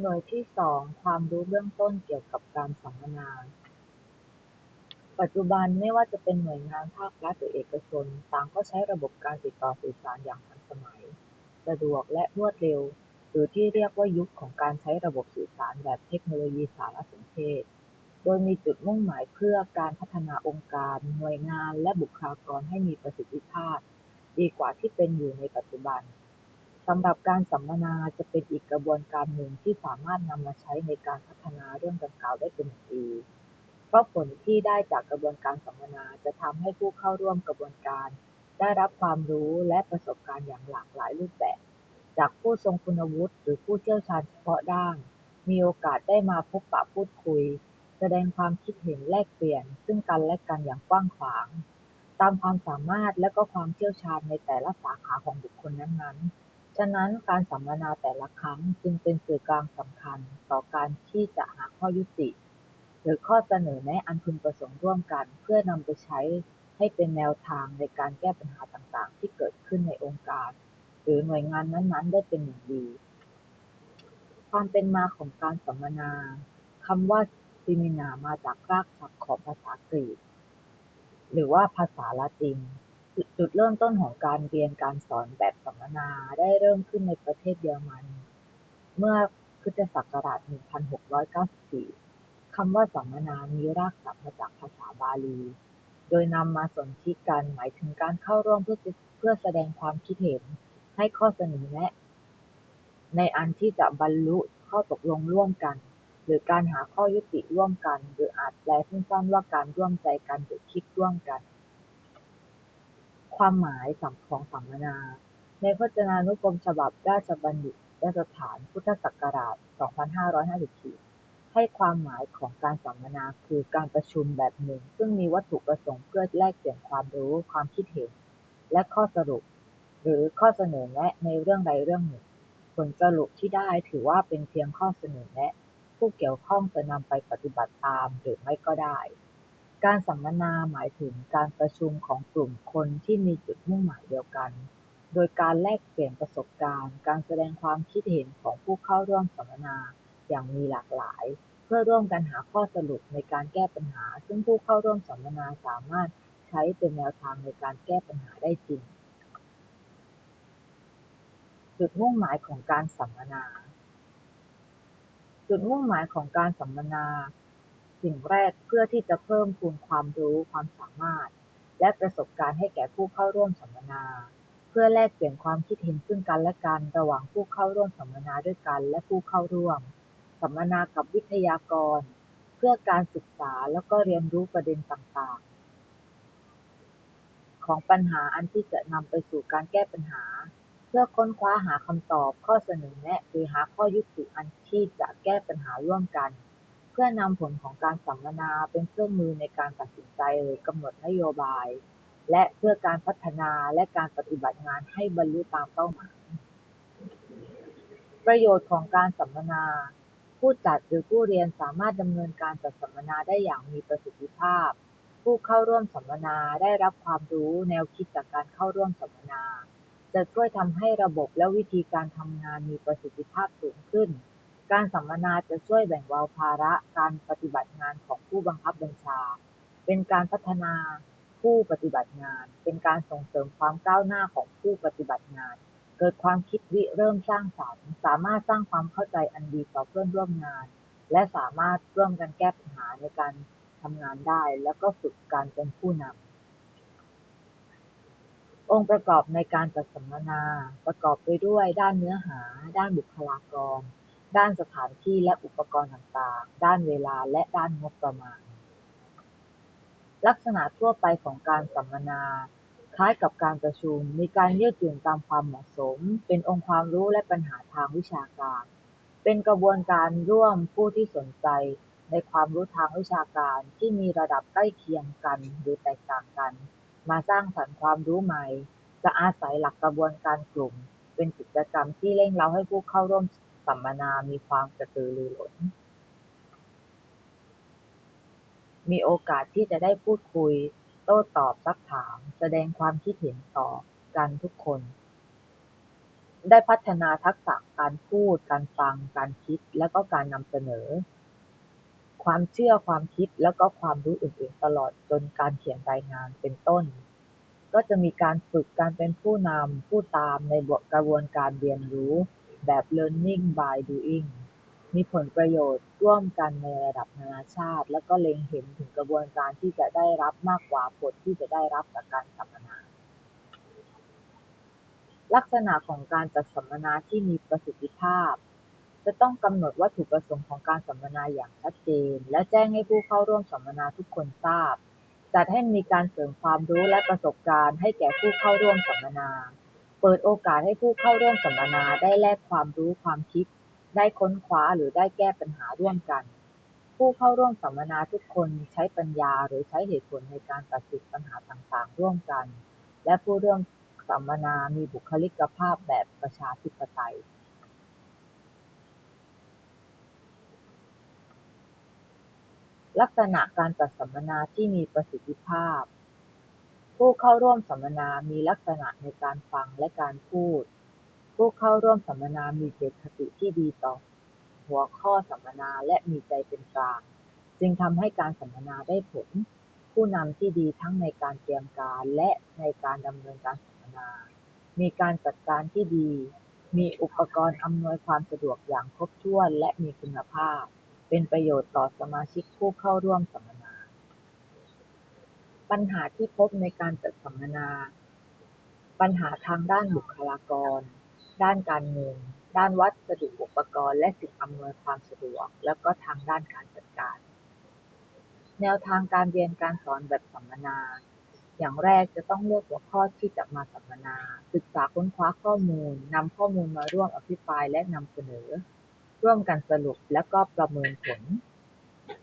หน่วยที่สอง ความรู้เบื้องต้นเกี่ยวกับการสัมมนา ปัจจุบันไม่ว่าจะเป็นหน่วยงานภาครัฐหรือเอกชน ต่างก็ใช้ระบบการติดต่อสื่อสารอย่างทันสมัย สะดวกและรวดเร็ว หรือที่เรียกว่ายุคของการใช้ระบบสื่อสารแบบเทคโนโลยีสารสนเทศ โดยมีจุดมุ่งหมายเพื่อการพัฒนาองค์การ หน่วยงาน และบุคลากรให้มีประสิทธิภาพ ดีกว่าที่เป็นอยู่ในปัจจุบัน สำหรับการสัมมนาจะเป็นอีกกระบวนการหนึ่งที่สามารถนำมาใช้ในการพัฒนาเรื่องดังกล่าวได้เป็นอย่างดี เพราะผลที่ได้จากกระบวนการสัมมนาจะทำให้ผู้เข้าร่วมกระบวนการ ได้รับความรู้และประสบการณ์อย่างหลากหลายรูปแบบ จากผู้ทรงคุณวุฒิหรือผู้เชี่ยวชาญเฉพาะด้าน มีโอกาสได้มาพบปะพูดคุย แสดงความคิดเห็นแลกเปลี่ยน ซึ่งกันและกันอย่างกว้างขวาง ตามความสามารถและก็ความเชี่ยวชาญในแต่ละสาขาของบุคคลนั้นๆ ฉะนั้นการสัมมนาแต่ละครั้งจึงเป็นสื่อกลางสำคัญต่อการที่จะหาข้อยุติ หรือข้อเสนอแนะอันพึงประสงค์ร่วมกัน เพื่อนำไปใช้ให้เป็นแนวทางในการแก้ปัญหาต่าง ๆ ที่เกิดขึ้นในองค์การ หรือหน่วยงานนั้น ๆ ได้เป็นอย่างดี ความเป็นมาของการสัมมนาคำว่าซิมินามาจากรากศัพท์ของภาษากรีก หรือว่าภาษาละติน จุดเริ่มต้นของการเรียนการสอนแบบสัมมนาได้เริ่มขึ้นในประเทศเยอรมัน เมื่อคริสตศักราช 1694 คำว่าสัมมนามีรากศัพท์มาจากภาษาบาลี โดยนำมาสนธิกันหมายถึงการเข้าร่วมเพื่อเพื่อแสดงความคิดเห็น ให้ข้อเสนอแนะ ในอันที่จะบรรลุข้อตกลงร่วมกัน หรือการหาข้อยุติร่วมกัน หรืออาจแปลสั้นๆว่าการร่วมใจกันหรือคิดร่วมกัน ความหมายของสัมมนา ในพจนานุกรมฉบับราชบัณฑิตยสถาน พุทธศักราช 2554 ให้ความหมายของการสัมมนาคือการประชุมแบบหนึ่ง ซึ่งมีวัตถุประสงค์เพื่อแลกเปลี่ยนความรู้ ความคิดเห็น และข้อสรุป หรือข้อเสนอแนะในเรื่องใดเรื่องหนึ่ง ผลสรุปที่ได้ถือว่าเป็นเพียงข้อเสนอแนะ ผู้เกี่ยวข้องจะนำไปปฏิบัติตามหรือไม่ก็ได้ การสัมมนาหมายถึงการประชุมของกลุ่มคนที่มีจุดมุ่งหมายเดียวกัน โดยการแลกเปลี่ยนประสบการณ์ การแสดงความคิดเห็นของผู้เข้าร่วมสัมมนาอย่างมีหลากหลาย เพื่อร่วมกันหาข้อสรุปในการแก้ปัญหา ซึ่งผู้เข้าร่วมสัมมนาสามารถใช้เป็นแนวทางในการแก้ปัญหาได้จริง จุดมุ่งหมายของการสัมมนา จุดมุ่งหมายของการสัมมนา สิ่งแรกเพื่อที่จะเพิ่มพูนความรู้ ความสามารถ และประสบการณ์ให้แก่ผู้เข้าร่วมสัมมนา เพื่อแลกเปลี่ยนความคิดเห็นซึ่งกันและกันระหว่างผู้เข้าร่วมสัมมนาด้วยกัน และผู้เข้าร่วม สัมมนากับวิทยากร เพื่อการศึกษาแล้วก็เรียนรู้ประเด็นต่างๆ ของปัญหาอันที่จะนำไปสู่การแก้ปัญหาเพื่อค้นคว้าหาคำตอบข้อเสนอแนะหรือหาข้อยุติอันที่จะแก้ปัญหาร่วมกัน เพื่อนำผลของการสัมมนาเป็นเครื่องมือในการตัดสินใจหรือกำหนดนโยบาย และเพื่อการพัฒนาและการปฏิบัติงานให้บรรลุตามเป้าหมาย ประโยชน์ของการสัมมนา ผู้จัดหรือผู้เรียนสามารถดำเนินการจัดสัมมนาได้อย่างมีประสิทธิภาพ ผู้เข้าร่วมสัมมนาได้รับความรู้แนวคิดจากการเข้าร่วมสัมมนา จะช่วยทำให้ระบบและวิธีการทำงานมีประสิทธิภาพสูงขึ้น การสัมมนาจะช่วยแบ่งเบาภาระการปฏิบัติงานของผู้บังคับบัญชา เป็นการพัฒนาผู้ปฏิบัติงาน เป็นการส่งเสริมความก้าวหน้าของผู้ปฏิบัติงาน เกิดความคิดริเริ่มสร้างสรรค์ สามารถสร้างความเข้าใจอันดีต่อเพื่อนร่วมงาน และสามารถร่วมกันแก้ปัญหาในการทำงานได้ แล้วก็ฝึกการเป็นผู้นำองค์ประกอบในการจัดสัมมนา ประกอบไปด้วยด้านเนื้อหา ด้านบุคลากร ด้านสถานที่และอุปกรณ์ต่าง ๆ ด้านเวลา และด้านงบประมาณ ลักษณะทั่วไปของการสัมมนา คล้ายกับการประชุม มีการยืดหยุ่นตามความเหมาะสม เป็นองค์ความรู้และปัญหาทางวิชาการ เป็นกระบวนการร่วมผู้ที่สนใจ ในความรู้ทางวิชาการที่มีระดับใกล้เคียงกันหรือแตกต่างกัน มาสร้างสรรค์ความรู้ใหม่ จะอาศัยหลักกระบวนการกลุ่ม เป็นกิจกรรมที่เร่งเร้าให้ผู้เข้าร่วม สัมมนามีความกระตือรือร้น มีโอกาสที่จะได้พูดคุย โต้ตอบซักถาม แสดงความคิดเห็นต่อกันทุกคน ได้พัฒนาทักษะการพูด การฟัง การคิด และก็การนำเสนอ ความเชื่อความคิดแล้วก็ความรู้อื่นๆตลอดจนการเขียนรายงานเป็นต้นก็จะมีการฝึกการเป็นผู้นำผู้ตามในกระบวนการเรียนรู้ แบบ learning by doing มีผลประโยชน์ร่วมกันในระดับนานาชาติ และก็เล็งเห็นถึงกระบวนการที่จะได้รับมากกว่าผลที่จะได้รับจากการสัมมนา ลักษณะของการจัดสัมมนาที่มีประสิทธิภาพ จะต้องกำหนดวัตถุประสงค์ของการสัมมนาอย่างชัดเจน และแจ้งให้ผู้เข้าร่วมสัมมนาทุกคนทราบ จัดให้มีการเสริมความรู้และประสบการณ์ให้แก่ผู้เข้าร่วมสัมมนา เปิดโอกาสให้ผู้เข้าร่วมสัมมนาได้แลกความรู้ ความคิด ได้ค้นคว้าหรือได้แก้ปัญหาร่วมกัน ผู้เข้าร่วมสัมมนาทุกคนใช้ปัญญาหรือใช้เหตุผลในการตัดสินปัญหาต่าง ๆ ร่วมกัน และผู้ร่วมสัมมนามีบุคลิกภาพแบบประชาธิปไตยลักษณะการจัดสัมมนาที่มีประสิทธิภาพ ผู้เข้าร่วมสัมมนามีลักษณะในการฟังและการพูด ผู้เข้าร่วมสัมมนามีเจตคติที่ดีต่อหัวข้อสัมมนาและมีใจเป็นกลาง จึงทำให้การสัมมนาได้ผล ผู้นำที่ดีทั้งในการเตรียมการและในการดำเนินการสัมมนา มีการจัดการที่ดี มีอุปกรณ์อำนวยความสะดวกอย่างครบถ้วนและมีคุณภาพ เป็นประโยชน์ต่อสมาชิกผู้เข้าร่วมสัมมนา ปัญหาที่พบในการจัดสัมมนา ปัญหาทางด้านบุคลากร ด้านการเงิน ด้านวัสดุอุปกรณ์ และสิ่งอำนวยความสะดวก แล้วก็ทางด้านการจัดการ แนวทางการเรียนการสอนแบบสัมมนา อย่างแรกจะต้องเลือกหัวข้อที่จะมาสัมมนา ศึกษาค้นคว้าข้อมูลนำข้อมูลมาร่วมอภิปรายและนำเสนอ ร่วมกันสรุปและก็ประเมินผล